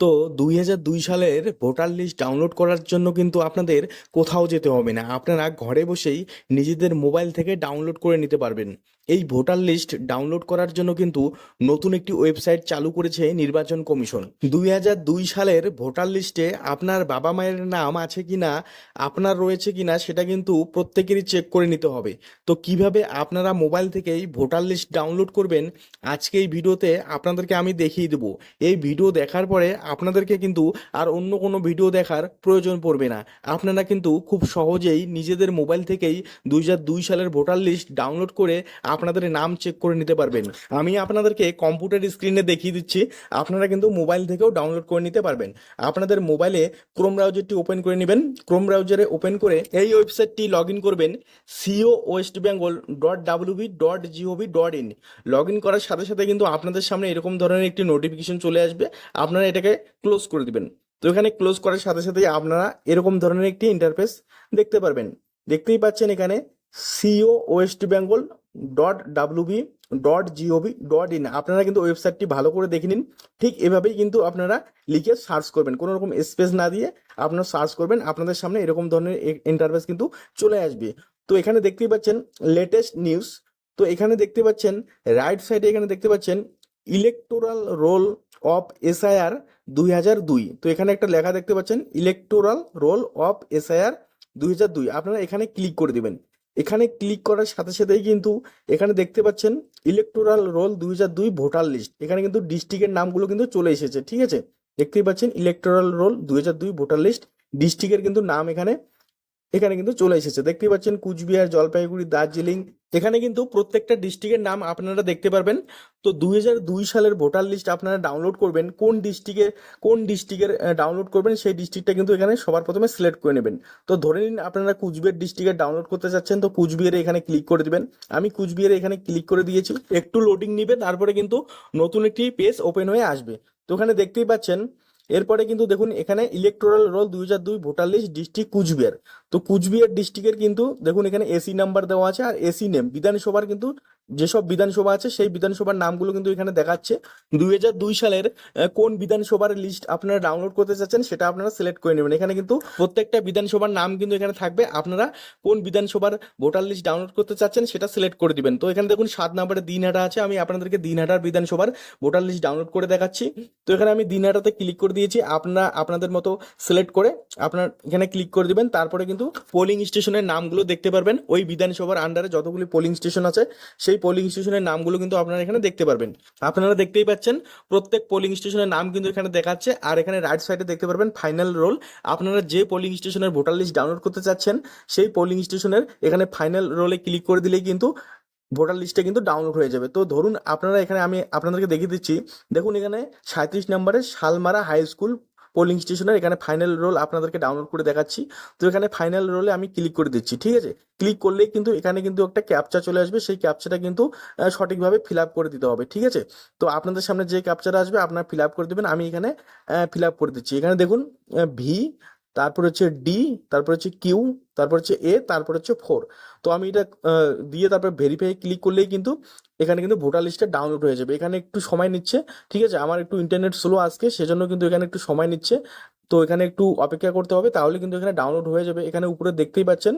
তো দুই হাজার দুই সালের ভোটার লিস্ট ডাউনলোড করার জন্য কিন্তু আপনাদের কোথাও যেতে হবে না। আপনারা ঘরে বসেই নিজেদের মোবাইল থেকে ডাউনলোড করে নিতে পারবেন। এই ভোটার লিস্ট ডাউনলোড করার জন্য কিন্তু নতুন একটি ওয়েবসাইট চালু করেছে নির্বাচন কমিশন। দুই হাজার দুই সালের ভোটার লিস্টে আপনার বাবা মায়ের নাম আছে কিনা, আপনার রয়েছে কিনা, সেটা কিন্তু প্রত্যেকেরই চেক করে নিতে হবে। তো কীভাবে আপনারা মোবাইল থেকেই ভোটার লিস্ট ডাউনলোড করবেন, আজকে এই ভিডিওতে আপনাদেরকে আমি দেখিয়ে দেবো। এই ভিডিও দেখার পরে আপনাদেরকে কিন্তু আর অন্য কোনো ভিডিও দেখার প্রয়োজন পড়বে না। আপনারা কিন্তু খুব সহজেই নিজেদের মোবাইল থেকেই দুই দুই সালের ভোটার লিস্ট ডাউনলোড করে আপনাদের নাম চেক করে নিতে পারবেন। আমি আপনাদেরকে কম্পিউটার স্ক্রিনে দেখিয়ে দিচ্ছি। আপনারা কিন্তু মোবাইল থেকেও ডাউনলোড করে নিতে পারবেন। আপনাদের মোবাইলে ক্রোম ব্রাউজারটি ওপেন করে নেবেন। ক্রোম ব্রাউজারে ওপেন করে এই ওয়েবসাইটটি লগ ইন করবেন CEO West Bengal dot WB dot GOV dot in log in করার সাথে সাথে কিন্তু আপনাদের সামনে এরকম ধরনের একটি নোটিফিকেশন চলে আসবে। আপনারা এটাকে ক্লোজ করে দিবেন। তো এখানে ক্লোজ করার সাথে সাথে আপনারা এরকম ধরনের একটি ইন্টারফেস দেখতে পারবেন। দেখতেই পাচ্ছেন এখানে CEO West Bengal dot WB dot GOV dot in আপনারা কিন্তু ওয়েবসাইটটি ভালো করে দেখে নিন। ঠিক এভাবেই কিন্তু আপনারা লিখে সার্চ করবেন। কোনো রকম স্পেস না দিয়ে আপনারা সার্চ করবেন। আপনাদের সামনে এরকম ধরনের ইন্টারফেস কিন্তু চলে আসবে। তো এখানে দেখতেই পাচ্ছেন লেটেস্ট নিউজ তো এখানে দেখতে পাচ্ছেন রাইট সাইডে এখানে দেখতে পাচ্ছেন ইলেকটোরাল রোল অফ এসআইআর দুই হাজার দুই। তো এখানে একটা লেখা দেখতে পাচ্ছেন ইলেকটোরাল রোল অফ এসআইআর দুই হাজার দুই। আপনারা এখানে ক্লিক করে দিবেন। এখানে ক্লিক করার সাথে সাথেই কিন্তু এখানে দেখতে পাচ্ছেন ইলেকটোরাল রোল দুই হাজার দুই ভোটার লিস্ট এখানে কিন্তু ডিস্ট্রিক্টের নামগুলো কিন্তু চলে এসেছে, ঠিক আছে? দেখতেই পাচ্ছেন ইলেকটোরাল রোল দুই হাজার দুই ভোটার লিস্ট ডিস্ট্রিক্টের কিন্তু নাম এখানে এখানে কিন্তু চলে এসেছে। দেখতেই পাচ্ছেন কুচবিহার, জলপাইগুড়ি, দার্জিলিং। এখানে কিন্তু প্রত্যেকটা ডিস্ট্রিক্টের নাম আপনারা দেখতে পারবেন। তো দুই সালের ভোটার লিস্ট আপনারা ডাউনলোড করবেন। কোন ডিস্ট্রিক্টে, কোন ডিস্ট্রিক্টের ডাউনলোড করবেন সেই ডিস্ট্রিক্টটা কিন্তু এখানে সবার প্রথমে সিলেক্ট করে নেবেন। তো ধরে নিন আপনারা কুচবিহার ডিস্ট্রিক্টে ডাউনলোড করতে চাচ্ছেন, তো কুচবিহারে এখানে ক্লিক করে দেবেন। আমি কুচবিহারে এখানে ক্লিক করে দিয়েছি। একটু লোডিং নিবে, তারপরে কিন্তু নতুন একটি পেজ ওপেন হয়ে আসবে। তো ওখানে দেখতেই পাচ্ছেন, এরপরে কিন্তু দেখুন এখানে ইলেকটোরাল রোল দুই হাজার দুই ভোটার লিস্ট ডিস্ট্রিক্ট কুচবিহার। তো কুচবিহার ডিস্ট্রিক্টের কিন্তু, দেখুন এখানে এসি নাম্বার দেওয়া আছে আর এসি নেম বিধানসভার কিন্তু যেসব বিধানসভা আছে, সেই বিধানসভার নামগুলো কিন্তু এখানে দেখাচ্ছে। দুই হাজার দুই সালের কোন বিধানসভার লিস্ট আপনারা ডাউনলোড করতে চাচ্ছেন সেটা আপনারা সিলেক্ট করে নেবেন। এখানে কিন্তু প্রত্যেকটা বিধানসভার নাম কিন্তু এখানে থাকবে। আপনারা কোন বিধানসভার ভোটার লিস্ট ডাউনলোড করতে চাচ্ছেন সেটা সিলেক্ট করে দিবেন। তো এখানে দেখুন সাত নম্বরে দিনহাটা আছে, আমি আপনাদেরকে দিনহাটার বিধানসভার ভোটার লিস্ট ডাউনলোড করে দেখাচ্ছি। তো এখানে আমি দিনহাটাতে ক্লিক করে দিয়েছি। আপনারা, আপনাদের মতো সিলেক্ট করে আপনার এখানে ক্লিক করে দিবেন। তারপরে কিন্তু পোলিং স্টেশনের নামগুলো দেখতে পারবেন। ওই বিধানসভার আন্ডারে যতগুলি পোলিং স্টেশন আছে, সেই পোলিং স্টেশনের নামগুলো কিন্তু আপনারা এখানে দেখতে পারবেন। আপনারা দেখতেই পাচ্ছেন, প্রত্যেক পোলিং স্টেশনের নাম কিন্তু এখানে দেখাচ্ছে, আর এখানে রাইট সাইডে দেখতে পারবেন ফাইনাল রোল আপনারা যে পোলিং স্টেশনের ভোটার লিস্ট ডাউনলোড করতে চাচ্ছেন, সেই পোলিং স্টেশনের এখানে ফাইনাল রোলে ক্লিক করে দিলেই কিন্তু ভোটার লিস্টটা কিন্তু ডাউনলোড হয়ে যাবে। তো ধরুন, আপনারা এখানে আমি আপনাদেরকে দেখিয়ে দিচ্ছি, দেখুন এখানে সাঁত্রিশ নম্বরে শালমারা হাই স্কুল পোলিং স্টেশনের এখানে ফাইনাল রোল আপনাদেরকে ডাউনলোড করে দেখাচ্ছি। তো এখানে ফাইনাল রোলে আমি ক্লিক করে দিচ্ছি, ঠিক আছে? ক্লিক করলেই কিন্তু এখানে কিন্তু একটা ক্যাপচা চলে আসবে, সেই ক্যাপচাটা কিন্তু সঠিকভাবে ফিল আপ করে দিতে হবে, ঠিক আছে? তো আপনাদের সামনে যে ক্যাপচাটা আসবে, আপনারা ফিল আপ করে দেবেন, আমি এখানে ফিল আপ করে দিচ্ছি। এখানে দেখুন ভি তারপর হচ্ছে ডি তারপর হচ্ছে কিউ তারপর হচ্ছে এ তারপর হচ্ছে ফোর তো আমি এটা দিয়ে তারপর ভেরিফাই ক্লিক করলেই কিন্তু এখানে কিন্তু ভোটার লিস্টটা ডাউনলোড হয়ে যাবে। এখানে একটু সময় নিচ্ছে, ঠিক আছে? আমার একটু ইন্টারনেট স্লো আজকে, সেজন্য কিন্তু এখানে একটু সময় নিচ্ছে। তো এখানে একটু অপেক্ষা করতে হবে, তাহলে কিন্তু এখানে ডাউনলোড হয়ে যাবে। এখানে উপরে দেখতেই পাচ্ছেন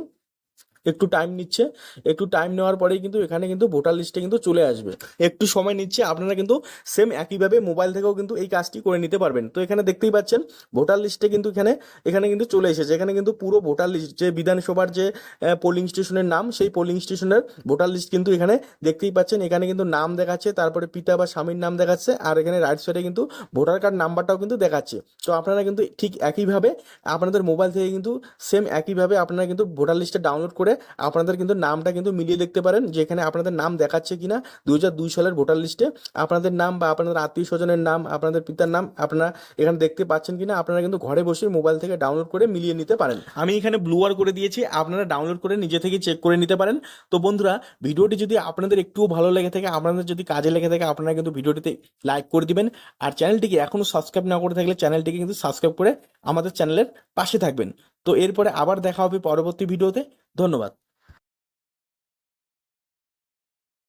একটু টাইম নিচ্ছে। একটু টাইম নেওয়ার পরেই কিন্তু এখানে কিন্তু ভোটার লিস্টে কিন্তু চলে আসবে। একটু সময় নিচ্ছে, আপনারা কিন্তু সেম একইভাবে মোবাইল থেকেও কিন্তু এই কাজটি করে নিতে পারবেন। তো এখানে দেখতেই পাচ্ছেন ভোটার লিস্টে কিন্তু এখানে এখানে কিন্তু চলে এসেছে। এখানে কিন্তু পুরো ভোটার লিস্ট যে বিধানসভার যে পোলিং স্টেশনের নাম, সেই পোলিং স্টেশনের ভোটার লিস্ট কিন্তু এখানে দেখতেই পাচ্ছেন। এখানে কিন্তু নাম দেখাচ্ছে, তারপরে পিতা বা স্বামীর নাম দেখাচ্ছে, আর এখানে রাইট সাইডে কিন্তু ভোটার কার্ড নাম্বারটাও কিন্তু দেখাচ্ছে। তো আপনারা কিন্তু ঠিক একইভাবে, আপনাদের মোবাইল থেকে কিন্তু সেম একইভাবে আপনারা কিন্তু ভোটার লিস্টে ডাউনলোড করে আপনাদের কিন্তু নামটা কিন্তু মিলিয়ে দেখতে পারেন, যেখানে আপনাদের নাম দেখাচ্ছে কিনা দুই হাজার দুই সালের ভোটার লিস্টে। আপনাদের নাম বা আপনাদের আত্মীয় স্বজনের নাম, আপনাদের পিতার নাম, আপনারা এখানে দেখতে পাচ্ছেন কিনা, আপনারা কিন্তু ঘরে বসে মোবাইল থেকে ডাউনলোড করে মিলিয়ে নিতে পারেন। আমি এখানে ব্লুয়ার করে দিয়েছি, আপনারা ডাউনলোড করে নিজে থেকে চেক করে নিতে পারেন। তো বন্ধুরা, ভিডিওটি যদি আপনাদের একটুও ভালো লেগে থাকে, আপনাদের যদি কাজে লেগে থাকে, আপনারা কিন্তু ভিডিওটিতে লাইক করে দিবেন। আর চ্যানেলটিকে এখনও সাবস্ক্রাইব না করে থাকলে চ্যানেলটিকে কিন্তু সাবস্ক্রাইব করে আমাদের চ্যানেলের পাশে থাকবেন। তো এরপরে আবার দেখা হবে পরবর্তী ভিডিওতে। ধন্যবাদ।